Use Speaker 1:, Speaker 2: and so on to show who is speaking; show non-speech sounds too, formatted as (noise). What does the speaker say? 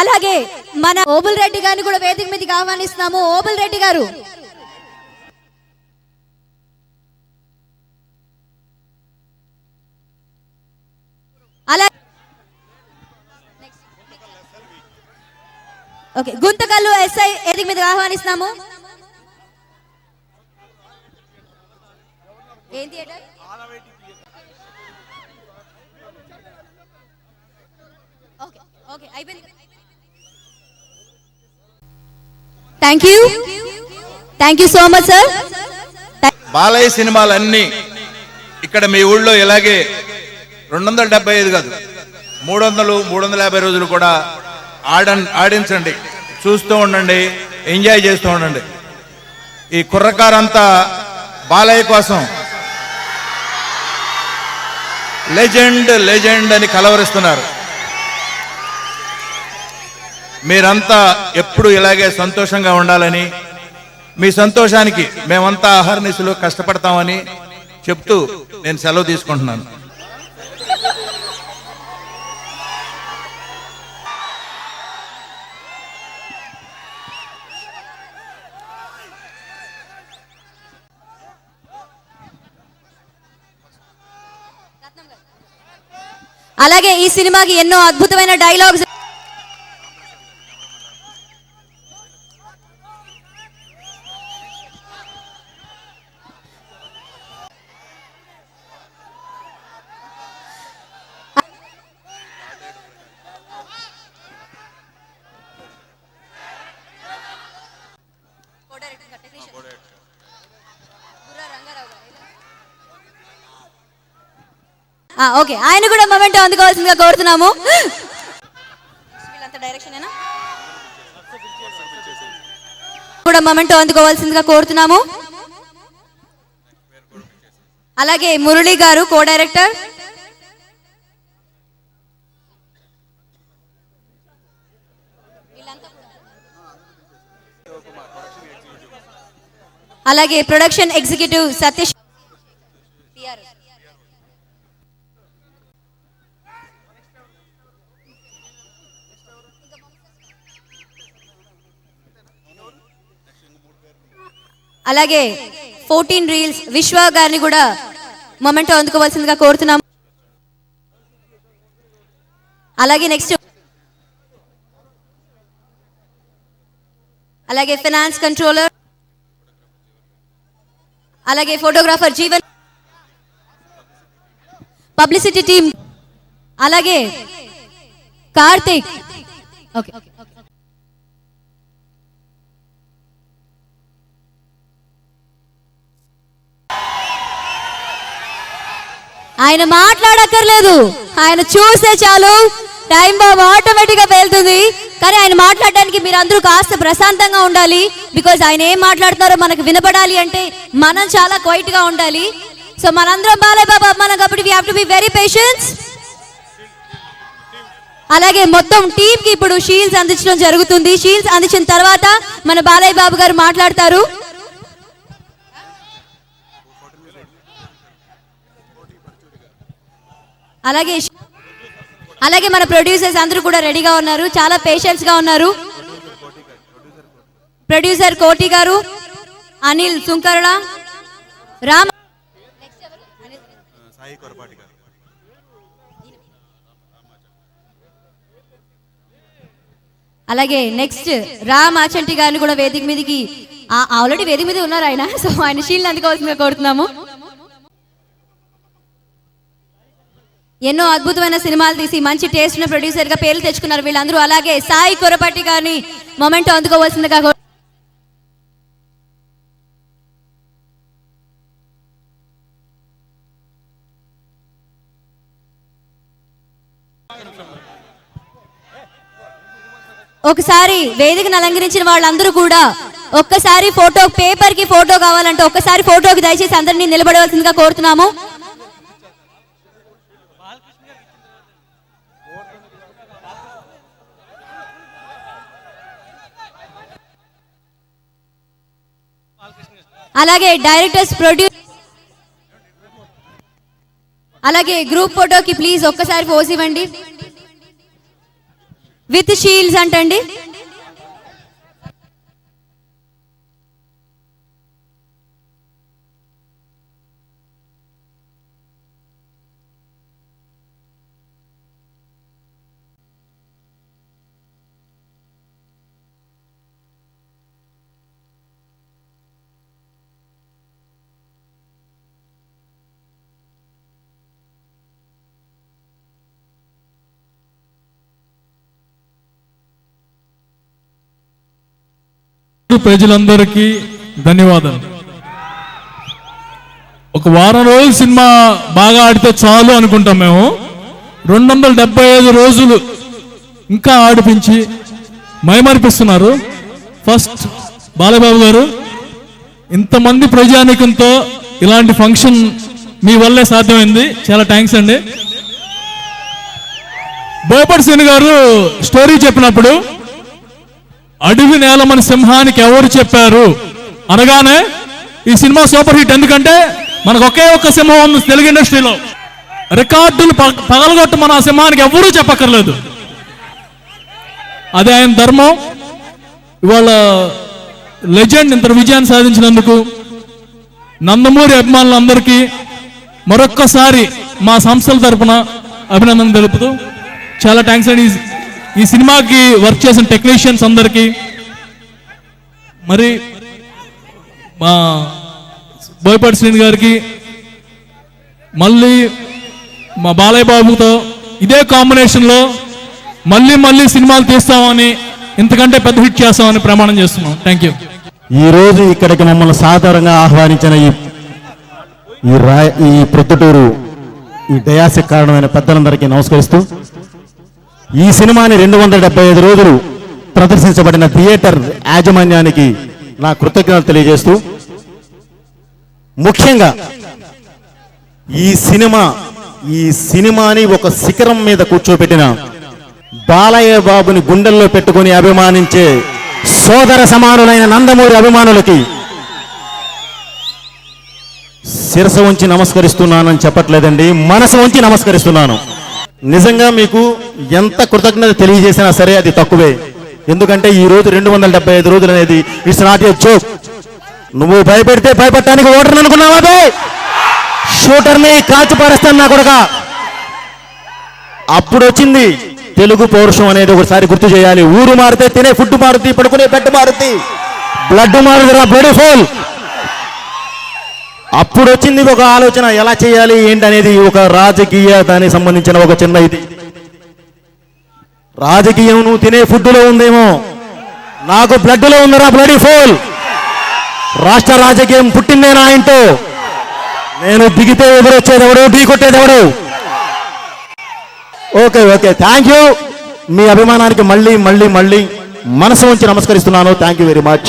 Speaker 1: అలాగే మన ఓబుల్ రెడ్డి గారిని కూడా వేదిక మీదకి ఆహ్వానిస్తున్నాము. ఓబుల్ రెడ్డి గారు. అలా ఓకే గుంతకల్లు ఎస్ఐ వేదిక మీదకి ఆహ్వానిస్తున్నాము. ఓకే ఓకే అయిపోయింది. Thank you thank you so much sir
Speaker 2: Balayya సినిమాలన్నీ ఇక్కడ మీ ఊళ్ళో ఇలాగే రెండు వందల డెబ్బై ఐదు కాదు. మూడు వందలు మూడు వందల యాభై రోజులు కూడా ఆడ ఆడించండి. చూస్తూ ఉండండి. ఎంజాయ్ చేస్తూ ఉండండి. ఈ కుర్రకారంతా బాలయ్య కోసం లెజెండ్ లెజెండ్ అని కలవరిస్తున్నారు. మీరంతా ఎప్పుడు ఇలాగే సంతోషంగా ఉండాలని మీ సంతోషానికి మేమంతా అహర్నిశలు కష్టపడతామని చెప్తూ నేను సెలవు తీసుకుంటున్నాను.
Speaker 1: అలాగే ఈ సినిమాకి ఎన్నో అద్భుతమైన డైలాగ్స్ ఆ, ఓకే. ఆయన కూడా మొమెంట్ అందుకోవాల్సిందిగా కోరుతున్నాము? కూడా మొమెంట్ అందుకోవాల్సిందిగా కోరుతున్నాము. అలాగే మురళి గారు కో డైరెక్టర్ అలాగే ప్రొడక్షన్ ఎగ్జిక్యూటివ్ సతీష్ అలాగే ఫోర్టీన్ రీల్స్ విశ్వ గారిని కూడా మొమెంటో అందుకోవాల్సిందిగా కోరుతున్నాము అలాగే నెక్స్ట్ అలాగే ఫైనాన్స్ కంట్రోలర్ అలాగే ఫోటోగ్రాఫర్ జీవన్ పబ్లిసిటీ టీమ్ అలాగే కార్తిక్. ఓకే ఆయన మాట్లాడక్కర్లేదు. ఆయన చూస్తే చాలు టైం బాబు ఆటోమేటిక్గా వెళ్తుంది కానీ ఆయన మాట్లాడడానికి మీరు అందరూ కాస్త ప్రశాంతంగా ఉండాలి. బికాజ్ ఆయన ఏం మాట్లాడుతున్నారో మనకు వినపడాలి అంటే మనం చాలా క్వైట్గా ఉండాలి. సో మనందరం బాలయ్య బాబు అమ్మానం కాబట్టి we have to be very patience అలాగే మొత్తం టీం కి ఇప్పుడు షీల్డ్స్ అందించడం జరుగుతుంది. షీల్డ్స్ అందించిన తర్వాత మన బాలయ్య బాబు గారు మాట్లాడతారు. అలాగే అలాగే మన ప్రొడ్యూసర్స్ అందరూ కూడా రెడీగా ఉన్నారు. చాలా పేషెన్స్గా ఉన్నారు. ప్రొడ్యూసర్ కోటి గారు అనిల్ సుంకరణ రామ్ అలాగే నెక్స్ట్ రామ్ ఆచంటి గారిని కూడా వేదిక మీదకి ఆల్రెడీ వేదిక మీద ఉన్నారు ఆయన. (laughs) సో ఆయన షీల్డ్ అందుకోవాల్సిందిగా కోరుతున్నాము. ఎన్నో అద్భుతమైన సినిమాలు తీసి మంచి టేస్ట్ ఉన్న ప్రొడ్యూసర్గా పేర్లు తెచ్చుకున్నారు వీళ్ళందరూ. అలాగే సాయి కొరపాటి గారిని మొమెంట్ అందుకోవాల్సిందిగా ఒకసారి వేదికను అలంకరించిన వాళ్ళందరూ కూడా ఒక్కసారి ఫోటో పేపర్కి ఫోటో కావాలంటే ఒక్కసారి ఫోటోకి దయచేసి అందరినీ నిలబడవలసిందిగా కోరుతున్నాము. అలాగే డైరెక్టర్స్ ప్రొడ్యూస్ అలాగే గ్రూప్ ఫోటోకి ప్లీజ్ ఒక్కసారి పోసివ్వండి ఇవ్వండి. విత్ షీల్డ్స్ అంటండి.
Speaker 3: ప్రజలందరికీ ధన్యవాదాలు. ఒక వారం రోజులు సినిమా బాగా ఆడితే చాలు అనుకుంటాం మేము. రెండు వందల డెబ్బై ఐదు రోజులు ఇంకా ఆడిపించి మైమరిపిస్తున్నారు. ఫస్ట్ బాలబాబు గారు ఇంతమంది ప్రజానికంతో ఇలాంటి ఫంక్షన్ మీ వల్లే సాధ్యమైంది. చాలా థ్యాంక్స్ అండి. బోపట్ గారు స్టోరీ చెప్పినప్పుడు అడవి నేలమని సింహానికి ఎవరు చెప్పారు? అనగానే ఈ సినిమా సూపర్ హిట్. ఎందుకంటే మనకు ఒకే ఒక్క సింహం ఉంది తెలుగు ఇండస్ట్రీలో. రికార్డులు పగ- పగలగొట్టు మన ఆ సింహానికి ఎవరూ చెప్పక్కర్లేదు. అదే ఆయన ధర్మం. ఇవాళ లెజెండ్ ఇంత విజయాన్ని సాధించినందుకు నందమూరి అభిమానులందరికీ మరొక్కసారి మా సంస్థల తరపున అభినందన తెలుపుతూ చాలా థ్యాంక్స్ అండి. ఈ- సినిమాకి వర్క్ చేసిన టెక్నీషియన్స్ అందరికీ మరి మా బోయపాటి శ్రీని గారికి మళ్ళీ మా బాలయ్య బాబుతో ఇదే కాంబినేషన్లో మళ్ళీ మళ్ళీ సినిమాలు తీస్తామని ఇంతకంటే పెద్ద హిట్ చేస్తామని ప్రమాణం చేస్తున్నాం. థ్యాంక్ యూ
Speaker 4: ఈ రోజు ఇక్కడికి మమ్మల్ని సాధారణంగా ఆహ్వానించిన ఈ ఈ రా ఈ ప్రొద్దుటూరు ఈ డయాసిక్ కారణమైన పెద్దలందరికీ నమస్కరిస్తూ ఈ సినిమాని రెండు వందల డెబ్బై ఐదు రోజులు ప్రదర్శించబడిన థియేటర్ యాజమాన్యానికి నా కృతజ్ఞతలు తెలియజేస్తూ ముఖ్యంగా ఈ సినిమా ఈ సినిమాని ఒక శిఖరం మీద కూర్చోబెట్టిన బాలయ్య బాబుని గుండెల్లో పెట్టుకొని అభిమానించే సోదర సమానులైన నందమూరి అభిమానులకి శిరస ఉంచి నమస్కరిస్తున్నానని చెప్పట్లేదండి మనసు ఉంచి నమస్కరిస్తున్నాను. నిజంగా మీకు ఎంత కృతజ్ఞత తెలియజేసినా సరే అది తక్కువే. ఎందుకంటే ఈ రోజు రెండు వందల డెబ్బై ఐదు రోజులు అనేది ఇట్స్ నాట్ ఏ జోక్ నువ్వు భయపెడితే భయపడటానికి ఓటర్ అనుకున్నావా బే షూటర్ని కాల్చి పారేస్తాను నా కొడుక. అప్పుడు వచ్చింది తెలుగు పౌరుషం అనేది ఒకసారి గుర్తు చేయాలి. ఊరు మారితే తినే ఫుడ్ మారుతి పడుకునే బెడ్ మారుతి బ్లడ్ మారుదిరా బ్లడ్ ఫోల్. అప్పుడు వచ్చింది ఒక ఆలోచన ఎలా చేయాలి ఏంటి అనేది ఒక రాజకీయ దానికి సంబంధించిన ఒక చిన్న ఇది. రాజకీయం నువ్వు తినే ఫుడ్లో ఉందేమో నాకు బ్లడ్లో ఉందరా బ్లడ్ ఫోల్. రాష్ట్ర రాజకీయం పుట్టిందే నా ఇంటో నేను దిగితే ఎదురొచ్చేది ఎవడు ఢీ కొట్టేది ఎవడు ఓకే ఓకే థ్యాంక్ యూ. మీ అభిమానానికి మళ్ళీ మళ్ళీ మళ్ళీ మనసు ఉంచి నమస్కరిస్తున్నాను. Thank you very much.